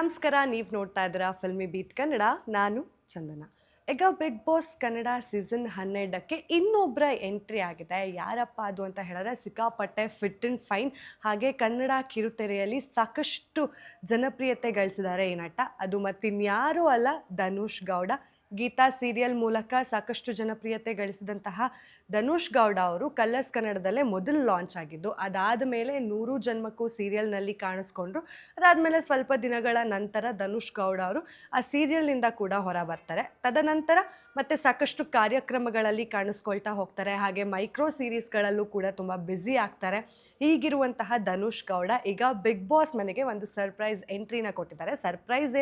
ನಮಸ್ಕಾರ, ನೀವು ನೋಡ್ತಾ ಇದ್ದೀರಾ ಫಿಲ್ಮಿ ಬೀಟ್ ಕನ್ನಡ. ನಾನು ಚಂದನ. ಈಗ ಬಿಗ್ ಬಾಸ್ ಕನ್ನಡ ಸೀಸನ್ ಹನ್ನೆರಡಕ್ಕೆ ಇನ್ನೊಬ್ಬರ ಎಂಟ್ರಿ ಆಗಿದೆ. ಯಾರಪ್ಪ ಅದು ಅಂತ ಹೇಳಿದ್ರೆ ಸಿಕ್ಕಾಪಟ್ಟೆ ಫಿಟ್ ಇನ್ ಫೈನ್. ಹಾಗೆ ಕನ್ನಡ ಕಿರುತೆರೆಯಲ್ಲಿ ಸಾಕಷ್ಟು ಜನಪ್ರಿಯತೆ ಗಳಿಸಿದ್ದಾರೆ ಈ ನಟ. ಅದು ಮತ್ತಿನ್ಯಾರೂ ಅಲ್ಲ ಧನುಷ್ ಗೌಡ. ಗೀತಾ ಸೀರಿಯಲ್ ಮೂಲಕ ಸಾಕಷ್ಟು ಜನಪ್ರಿಯತೆ ಗಳಿಸಿದಂತಹ ಧನುಷ್ ಗೌಡ ಅವರು ಕಲರ್ಸ್ ಕನ್ನಡದಲ್ಲೇ ಮೊದಲು ಲಾಂಚ್ ಆಗಿದ್ದು, ಅದಾದ ಮೇಲೆ ನೂರು ಜನ್ಮಕ್ಕೂ ಸೀರಿಯಲ್ನಲ್ಲಿ ಕಾಣಿಸ್ಕೊಂಡ್ರು. ಅದಾದಮೇಲೆ ಸ್ವಲ್ಪ ದಿನಗಳ ನಂತರ ಧನುಷ್ ಗೌಡ ಅವರು ಆ ಸೀರಿಯಲ್ನಿಂದ ಕೂಡ ಹೊರ ಬರ್ತಾರೆ ತದನಂತರ ಮತ್ತೆ ಸಾಕಷ್ಟು ಕಾರ್ಯಕ್ರಮಗಳಲ್ಲಿ ಕಾಣಿಸ್ಕೊಳ್ತಾ ಹೋಗ್ತಾರೆ. ಹಾಗೆ ಮೈಕ್ರೋ ಸೀರೀಸ್ಗಳಲ್ಲೂ ಕೂಡ ತುಂಬ ಬ್ಯುಸಿ ಆಗ್ತಾರೆ. ಈಗಿರುವಂತಹ ಧನುಷ್ ಗೌಡ ಈಗ ಬಿಗ್ ಬಾಸ್ ಮನೆಗೆ ಒಂದು ಸರ್ಪ್ರೈಸ್ ಎಂಟ್ರಿನ ಕೊಟ್ಟಿದ್ದಾರೆ. ಸರ್ಪ್ರೈಸ್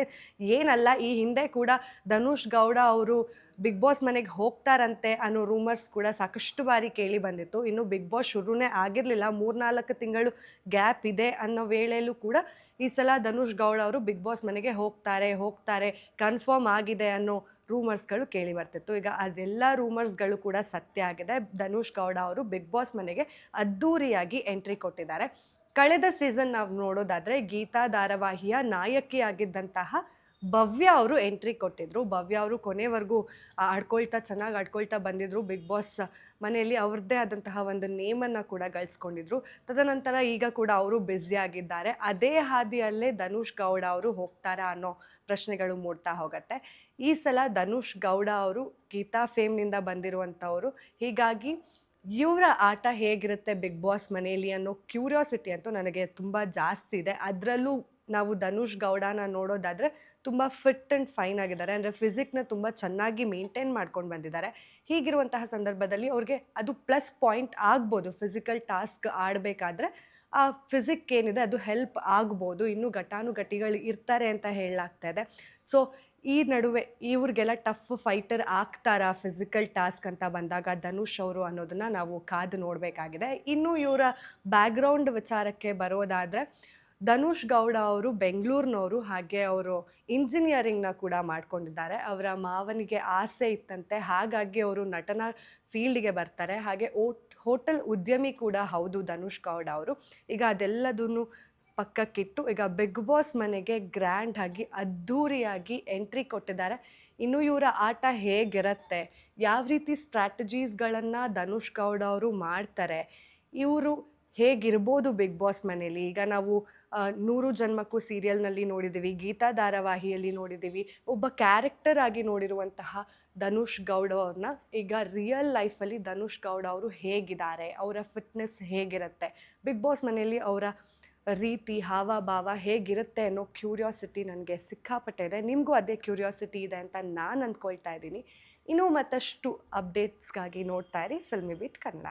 ಏನಲ್ಲ, ಈ ಹಿಂದೆ ಕೂಡ ಧನುಷ್ ಗೌಡ ಅವರು ಬಿಗ್ ಬಾಸ್ ಮನೆಗೆ ಹೋಗ್ತಾರಂತೆ ಅನ್ನೋ ರೂಮರ್ಸ್ ಕೂಡ ಸಾಕಷ್ಟು ಬಾರಿ ಕೇಳಿ ಬಂದಿತ್ತು. ಇನ್ನು ಬಿಗ್ ಬಾಸ್ ಶುರುನೇ ಆಗಿರಲಿಲ್ಲ. ಮೂರ್ನಾಲ್ಕು ತಿಂಗಳು ಗ್ಯಾಪ್ ಇದೆ ಅನ್ನೋ ವೇಳೆಯಲ್ಲೂ ಕೂಡ ಈ ಸಲ ಧನುಷ್ ಗೌಡ ಅವರು ಬಿಗ್ ಬಾಸ್ ಮನೆಗೆ ಹೋಗ್ತಾರೆ ಹೋಗ್ತಾರೆ ಕನ್ಫರ್ಮ್ ಆಗಿದೆ ಅನ್ನೋ ರೂಮರ್ಸ್ಗಳು ಕೇಳಿ ಬರ್ತಿತ್ತು. ಈಗ ಅದೆಲ್ಲ ರೂಮರ್ಸ್ಗಳು ಕೂಡ ಸತ್ಯ ಆಗಿದೆ. ಧನುಷ್ ಗೌಡ ಅವರು ಬಿಗ್ ಬಾಸ್ ಮನೆಗೆ ಅದ್ಧೂರಿಯಾಗಿ ಎಂಟ್ರಿ ಕೊಟ್ಟಿದ್ದಾರೆ. ಕಳೆದ ಸೀಸನ್ ನಾವು ನೋಡೋದಾದರೆ ಗೀತಾ ಧಾರಾವಾಹಿಯ ನಾಯಕಿಯಾಗಿದ್ದಂತಹ ಭವ್ಯ ಅವರು ಎಂಟ್ರಿ ಕೊಟ್ಟಿದ್ರು. ಭವ್ಯ ಅವರು ಕೊನೆವರೆಗೂ ಆಡ್ಕೊಳ್ತಾ ಚೆನ್ನಾಗಿ ಆಡ್ಕೊಳ್ತಾ ಬಂದಿದ್ರು. ಬಿಗ್ ಬಾಸ್ ಮನೆಯಲ್ಲಿ ಅವ್ರದ್ದೇ ಆದಂತಹ ಒಂದು ನೇಮನ್ನು ಕೂಡ ಗಳಿಸ್ಕೊಂಡಿದ್ರು. ತದನಂತರ ಈಗ ಕೂಡ ಅವರು ಆಗಿದ್ದಾರೆ. ಅದೇ ಹಾದಿಯಲ್ಲೇ ಧನುಷ್ ಗೌಡ ಅವರು ಹೋಗ್ತಾರಾ ಅನ್ನೋ ಪ್ರಶ್ನೆಗಳು ಮೂಡ್ತಾ ಹೋಗುತ್ತೆ. ಈ ಸಲ ಧನುಷ್ ಗೌಡ ಅವರು ಗೀತಾ ಫೇಮ್ನಿಂದ ಬಂದಿರುವಂಥವರು. ಹೀಗಾಗಿ ಇವರ ಆಟ ಹೇಗಿರುತ್ತೆ ಬಿಗ್ ಬಾಸ್ ಮನೆಯಲ್ಲಿ ಅನ್ನೋ ಕ್ಯೂರಿಯಾಸಿಟಿ ಅಂತೂ ನನಗೆ ತುಂಬ ಜಾಸ್ತಿ ಇದೆ. ಅದರಲ್ಲೂ ನಾವು ಧನುಷ್ ಗೌಡನ ನೋಡೋದಾದರೆ ತುಂಬ ಫಿಟ್ ಆ್ಯಂಡ್ ಫೈನ್ ಆಗಿದ್ದಾರೆ. ಅಂದರೆ ಫಿಸಿಕ್ನ ತುಂಬ ಚೆನ್ನಾಗಿ ಮೇಂಟೈನ್ ಮಾಡ್ಕೊಂಡು ಬಂದಿದ್ದಾರೆ. ಹೀಗಿರುವಂತಹ ಸಂದರ್ಭದಲ್ಲಿ ಅವ್ರಿಗೆ ಅದು ಪ್ಲಸ್ ಪಾಯಿಂಟ್ ಆಗ್ಬೋದು. ಫಿಸಿಕಲ್ ಟಾಸ್ಕ್ ಆಡಬೇಕಾದ್ರೆ ಆ ಫಿಸಿಕ್ ಏನಿದೆ ಅದು ಹೆಲ್ಪ್ ಆಗ್ಬೋದು. ಇನ್ನೂ ಘಟಾನುಘಟಿಗಳು ಇರ್ತಾರೆ ಅಂತ ಹೇಳಲಾಗ್ತಾ ಇದೆ. ಸೊ ಈ ನಡುವೆ ಇವ್ರಿಗೆಲ್ಲ ಟಫ್ ಫೈಟರ್ ಆಗ್ತಾರಾ ಫಿಸಿಕಲ್ ಟಾಸ್ಕ್ ಅಂತ ಬಂದಾಗ ಧನುಷ್ ಅವರು ಅನ್ನೋದನ್ನ ನಾವು ಕಾದು ನೋಡಬೇಕಾಗಿದೆ. ಇನ್ನು ಇವರ ಬ್ಯಾಕ್ಗ್ರೌಂಡ್ ವಿಚಾರಕ್ಕೆ ಬರೋದಾದರೆ ಧನುಷ್ ಗೌಡ ಅವರು ಬೆಂಗಳೂರಿನವರು, ಹಾಗೆ ಅವರು ಇಂಜಿನಿಯರಿಂಗ್ನ ಕೂಡ ಮಾಡ್ಕೊಂಡಿದ್ದಾರೆ. ಅವರ ಮಾವನಿಗೆ ಆಸೆ ಇತ್ತಂತೆ. ಹಾಗಾಗಿ ಅವರು ನಟನ ಫೀಲ್ಡ್ಗೆ ಬರ್ತಾರೆ. ಹಾಗೆ ಓಟ್, ಹೋಟೆಲ್ ಉದ್ಯಮಿ ಕೂಡ ಹೌದು ಧನುಷ್ ಗೌಡ ಅವರು. ಈಗ ಅದೆಲ್ಲದನ್ನು ಪಕ್ಕಕ್ಕಿಟ್ಟು ಈಗ ಬಿಗ್ ಬಾಸ್ ಮನೆಗೆ ಗ್ರ್ಯಾಂಡ್ ಆಗಿ ಅದ್ಧೂರಿಯಾಗಿ ಎಂಟ್ರಿ ಕೊಟ್ಟಿದ್ದಾರೆ. ಇನ್ನು ಇವರ ಆಟ ಹೇಗಿರುತ್ತೆ? ಯಾವ ರೀತಿ ಸ್ಟ್ರಾಟಜೀಸ್ಗಳನ್ನು ಧನುಷ್ ಗೌಡ ಅವರು ಮಾಡ್ತಾರೆ? ಇವರು ಹೇಗಿರ್ಬೋದು ಬಿಗ್ ಬಾಸ್ ಮನೇಲಿ? ಈಗ ನಾವು ನೂರು ಜನ್ಮಕ್ಕೂ ಸೀರಿಯಲ್ನಲ್ಲಿ ನೋಡಿದ್ದೀವಿ ಗೀತಾ ಧಾರಾವಾಹಿಯಲ್ಲಿ ನೋಡಿದ್ದೀವಿ ಒಬ್ಬ ಕ್ಯಾರೆಕ್ಟರ್ ಆಗಿ ನೋಡಿರುವಂತಹ ಧನುಷ್ ಗೌಡ ಅವ್ರನ್ನ ಈಗ ರಿಯಲ್ ಲೈಫಲ್ಲಿ ಧನುಷ್ ಗೌಡ ಅವರು ಹೇಗಿದ್ದಾರೆ? ಅವರ ಫಿಟ್ನೆಸ್ ಹೇಗಿರುತ್ತೆ? ಬಿಗ್ ಬಾಸ್ ಮನೆಯಲ್ಲಿ ಅವರ ರೀತಿ, ಹಾವಭಾವ ಹೇಗಿರುತ್ತೆ ಅನ್ನೋ ಕ್ಯೂರಿಯಾಸಿಟಿ ನನಗೆ ಸಿಕ್ಕಾಪಟ್ಟೆ ಇದೆ. ನಿಮಗೂ ಅದೇ ಕ್ಯೂರಿಯಾಸಿಟಿ ಇದೆ ಅಂತ ನಾನು ಅಂದ್ಕೊಳ್ತಾ ಇದ್ದೀನಿ. ಇನ್ನೂ ಮತ್ತಷ್ಟು ಅಪ್ಡೇಟ್ಸ್ಗಾಗಿ ನೋಡ್ತಾ ಇರಿ. ಫಿಲ್ಮಿ ಬಿಟ್ ಕನ್ನಡ